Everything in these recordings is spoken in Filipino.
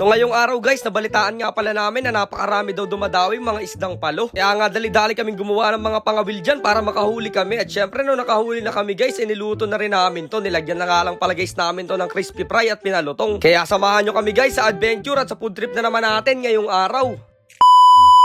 So ngayong araw guys, nabalitaan nga pala namin na napakarami daw dumadawi mga isdang palo. Kaya nga dali-dali kaming gumawa ng mga pangawil dyan para makahuli kami. At syempre no nakahuli na kami guys, iniluto na rin namin to. Nilagyan na nga lang pala guys namin to ng crispy fry at pinalutong. Kaya samahan nyo kami guys sa adventure at sa food trip na naman natin ngayong araw.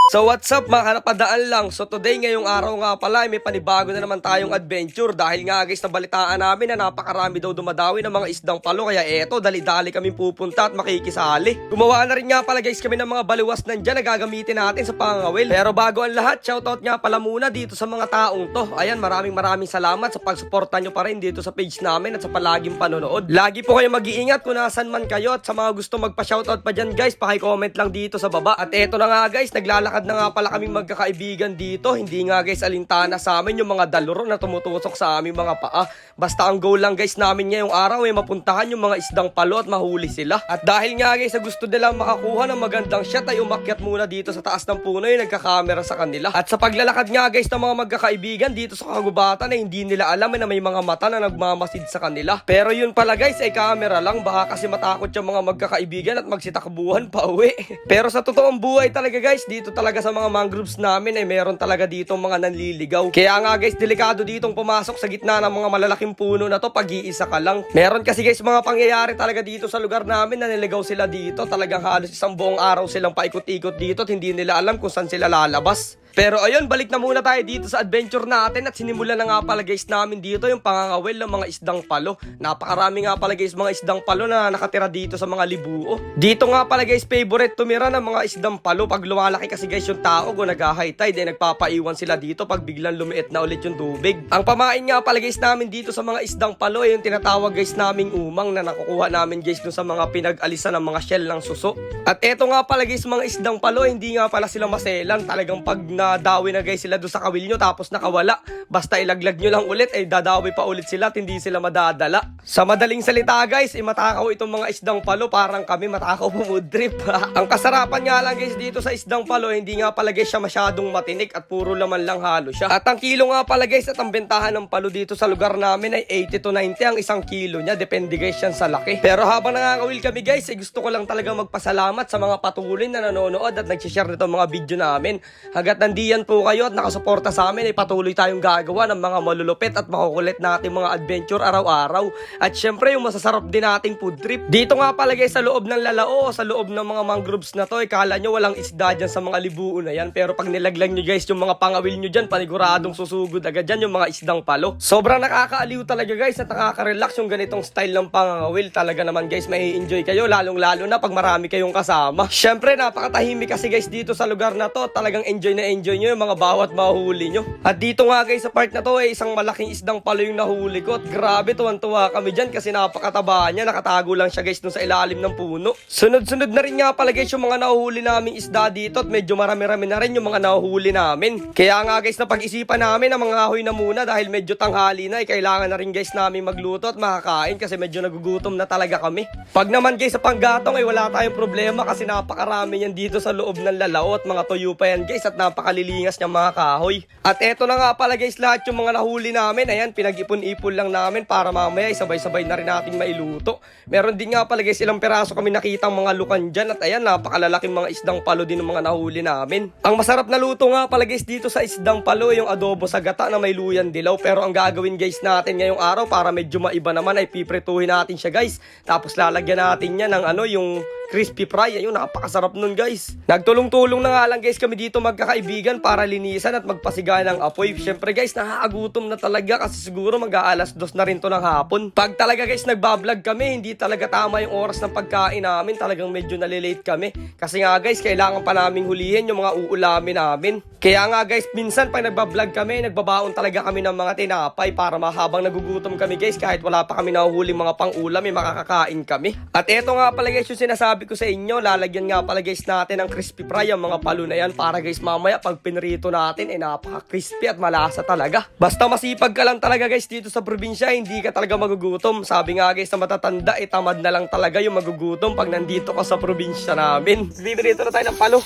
So what's up mga kanapadaan lang? So today ngayong araw nga pala ay may panibago na naman tayong adventure. Dahil nga guys nabalitaan namin na napakarami daw dumadawi ng mga isdang palo. Kaya eto dali-dali kami pupunta at makikisali. Gumawa na rin nga pala guys kami ng mga baliwas nandyan na gagamitin natin sa pangawil Pero bago ang lahat shoutout nga pala muna dito sa mga taong to. Ayan maraming maraming salamat sa pagsuporta nyo pa rin dito sa page namin at sa palaging panonood. Lagi po kayo mag-iingat kung nasan man kayo At sa mga gusto magpa-shoutout pa dyan guys paki-comment lang dito sa baba. At eto na nga guys naglalakad na nga pala kaming magkakaibigan dito. Hindi nga guys alintana sa amin yung mga daluro na tumutusok sa aming mga paa. Basta ang goal lang guys namin ngayong araw ay mapuntahan yung mga isdang palo at mahuli sila. At dahil nga guys sa gusto nilang makakuha ng magandang shot ay umakyat muna dito sa taas ng puno yung nagkakamera sa kanila. At sa paglalakad nga guys ng mga magkakaibigan dito sa kagubatan ay hindi nila alam na may mga mata na nagmamasid sa kanila. Pero yun pala guys ay camera lang baka kasi matakot yung mga magkakaibigan at magsitakbuhan pa uwi. Pero sa totoong buhay talaga guys dito talaga sa mga mangroves namin ay meron talaga dito mga nanliligaw. Kaya nga guys, delikado ditong pumasok sa gitna ng mga malalaking puno na to pag-iisa ka lang. Meron kasi guys mga pangyayari talaga dito sa lugar namin na niligaw sila dito. Talagang halos isang buong araw silang paikot-ikot dito at hindi nila alam kung saan sila lalabas. Pero ayun, balik na muna tayo dito sa adventure natin at sinimulan na nga pala guys namin dito yung pangangawil ng mga isdang palo. Napakarami nga pala guys mga isdang palo na nakatira dito sa mga libuo. Dito nga pala guys favorite tumira ng mga isdang palo pag lumalaki kasi guys yung tao kung nag-high tide eh nagpapaiwan sila dito pag biglang lumiit na ulit yung tubig. Ang pamain nga pala guys namin dito sa mga isdang palo ay yung tinatawag guys naming umang na nakukuha namin guys dun sa mga pinag-alisan ng mga shell ng suso. At eto nga pala guys mga isdang palo hindi nga pala sila maselan talagang pag nadawi na guys sila doon sa kawil nyo tapos nakawala. Basta ilaglag nyo lang ulit ay dadawi pa ulit sila at hindi sila madadala. Sa madaling salita guys, eh, matakaw itong mga isdang palo parang kami matakaw pumudrip. Ang kasarapan nga lang guys dito sa isdang palo hindi nga pala guys siya masyadong matinik at puro laman lang halo siya. At ang kilo nga pala guys at ang bentahan ng palo dito sa lugar namin ay 80 to 90 ang isang kilo niya. Depende guys yan sa laki. Pero habang nangangawil kami guys, eh, gusto ko lang talaga magpasalamat sa mga patuloy na nanonood at nag-share nito mga video namin. Hagat nandiyan po kayo at nakasuporta sa amin ay patuloy tayong gagawa ng mga malulupit at makukulit nating mga adventure araw-araw. At syempre yung masasarap din nating food trip. Dito nga pala guys sa loob ng lalao o sa loob ng mga mangroves na to, eh, kala nyo walang isda dyan sa mga libuon na yan. Pero pag nilaglang nyo guys yung mga pangawil nyo dyan, paniguradong susugod agad dyan yung mga isdang palo. Sobrang nakakaaliw talaga guys at nakaka-relax yung ganitong style ng pangawil. Talaga naman guys, may enjoy kayo lalong lalo na pag marami kayong kasama. Syempre napakatahimik kasi guys dito sa lugar na to. Talagang enjoy na enjoy nyo yung mga bawat mahuli nyo. At dito nga guys sa part na to eh, isang malaking isdang palo yung nahuli ko. At grabe tuwan-tuwa kami dyan kasi napakataba niya. Nakatago lang siya guys dun sa ilalim ng puno. Sunod-sunod na rin nga pala guys yung mga nahuhuli naming isda dito at medyo marami-rami na rin yung mga nahuhuli namin. Kaya nga guys napag-isipan namin na mga ahoy na muna dahil medyo tanghali na eh, kailangan na rin guys namin magluto at makakain kasi medyo nagugutom na talaga kami. Pag naman guys sa panggatong ay wala tayong problema kasi napakarami yan dito sa loob ng lalao at mga tuyo pa yan guys at napakalilingas niya mga kahoy. At eto na nga pala guys lahat yung mga nahuli namin. Ayan pinag-ipon-ipon lang namin para mamaya sabay-sabay na rin natin mailuto. Meron din nga pala guys ilang peraso kami nakitang mga lukan dyan at ayan napakalalaking mga isdang palo din ng mga nahuli namin. Ang masarap na luto nga pala guys dito sa isdang palo yung adobo sa gata na may luyan dilaw pero ang gagawin guys natin ngayong araw para medyo maiba naman ay piprituhin natin siya guys. Tapos lalagyan natin niya ng ano yung crispy fry. Ayun, napakasarap nun guys. Nagtulong-tulong na nga lang guys kami dito magkakaibigan para linisan at magpasiga ng apoy. Siyempre guys, nakakagutom na talaga kasi siguro mag-aalas dos na rin to ng hapon. Pag talaga guys nagbablog kami, hindi talaga tama yung oras ng pagkain namin. Talagang medyo nalilate kami. Kasi nga guys, kailangan pa naming hulihin yung mga uulamin namin. Kaya nga guys, minsan pag nagbablog kami, nagbabaon talaga kami ng mga tinapay para mahabang nagugutom kami guys kahit wala pa kami nahuhuling mga pang-ulam, may makakakain kami. At eto nga pala guys yung sinasabi ko sa inyo, lalagyan nga pala guys natin ng crispy fry ang mga palo na yan para guys mamaya pag pinrito natin eh napaka-crispy at malasa talaga. Basta masipag ka lang talaga guys dito sa probinsya, hindi ka talaga magugutom. Sabi nga guys sa matatanda, eh tamad na lang talaga yung magugutom pag nandito ka sa probinsya namin. Bibirito na tayo ng palo.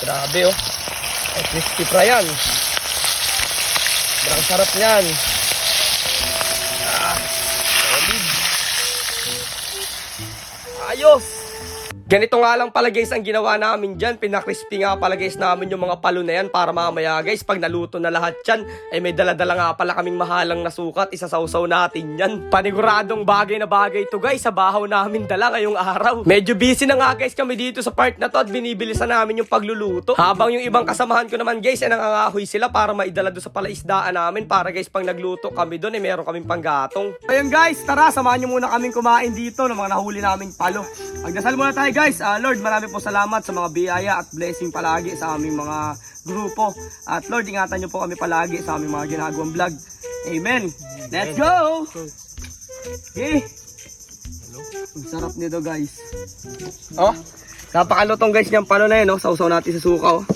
Grabe oh. Crispy fry yan. Sobrang sarap niyan. Ganito nga lang pala guys ang ginawa namin dyan. Pinakrispy nga pala guys namin yung mga palo na yan para mamaya guys pag naluto na lahat yan ay may daladala nga pala kaming mahalang na sukat. Isasawsaw natin yan. Paniguradong bagay na bagay to guys sa bahaw namin dala ngayong araw. Medyo busy na nga guys kami dito sa part na to at binibilisan namin yung pagluluto. Habang yung ibang kasamahan ko naman guys ay nangangahoy sila para maidala doon sa palaisdaan namin para guys pag nagluto kami doon ay meron kaming panggatong. Ayun guys, tara samahan nyo muna kaming kumain dito ng mga nahuli naming palo. Magdasal muna tayo guys. Ah, Lord, marami po salamat sa mga biyaya at blessing palagi sa aming mga grupo. At Lord, ingatan nyo po kami palagi sa aming mga ginagawang vlog. Amen. Let's go! Okay. Ang sarap nito guys. Oh, napakalutong guys niyang palo na yun. Oh. Sausaw natin sa suka. Oh.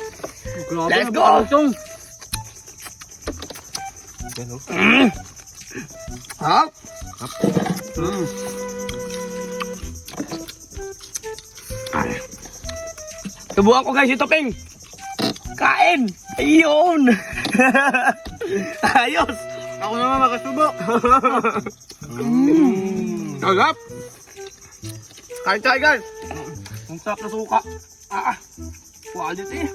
Let's go! Mm. Hap! Mm. Subukan ko guys ito, Peng. Kain! Ayun! Ayos! Ako naman makasubok. Mm. Sarap! Kain tayo guys! Ang sarap na suka. Ah, quality.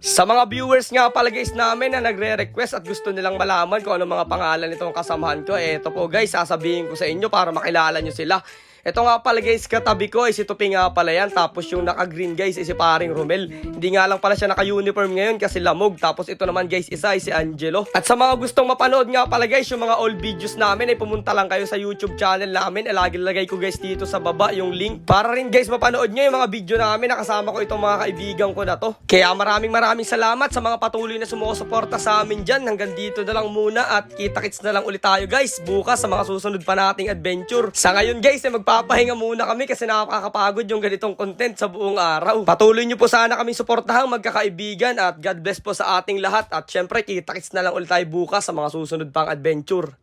Sa mga viewers nga pala guys namin na nagre-request at gusto nilang malaman kung ano mga pangalan nitong kasamahan ko, ito po guys, sasabihin ko sa inyo para makilala nyo sila. Ito nga pala guys, katabi ko ay si Tupi nga pala yan. Tapos yung naka-green guys ay si paring Romel. Hindi nga lang pala siya naka-uniform ngayon kasi lamog. Tapos ito naman guys, isa ay si Angelo. At sa mga gustong mapanood nga pala guys, yung mga old videos namin ay pumunta lang kayo sa YouTube channel namin. Eh, lagi lagay ko guys dito sa baba yung link. Para rin guys mapanood nyo yung mga video namin. Nakasama ko itong mga kaibigan ko na to. Kaya maraming maraming salamat sa mga patuloy na sumusuporta sa amin dyan. Hanggang dito na lang muna at kita-kits na lang ulit tayo guys bukas sa mga susunod pa nating adventure. Sa ngayon guys, ay magpapahinga muna kami kasi nakakapagod yung ganitong content sa buong araw. Patuloy nyo po sana kami suportahan magkakaibigan at God bless po sa ating lahat. At syempre, kita-kits na lang ulit tayo bukas sa mga susunod pang adventure.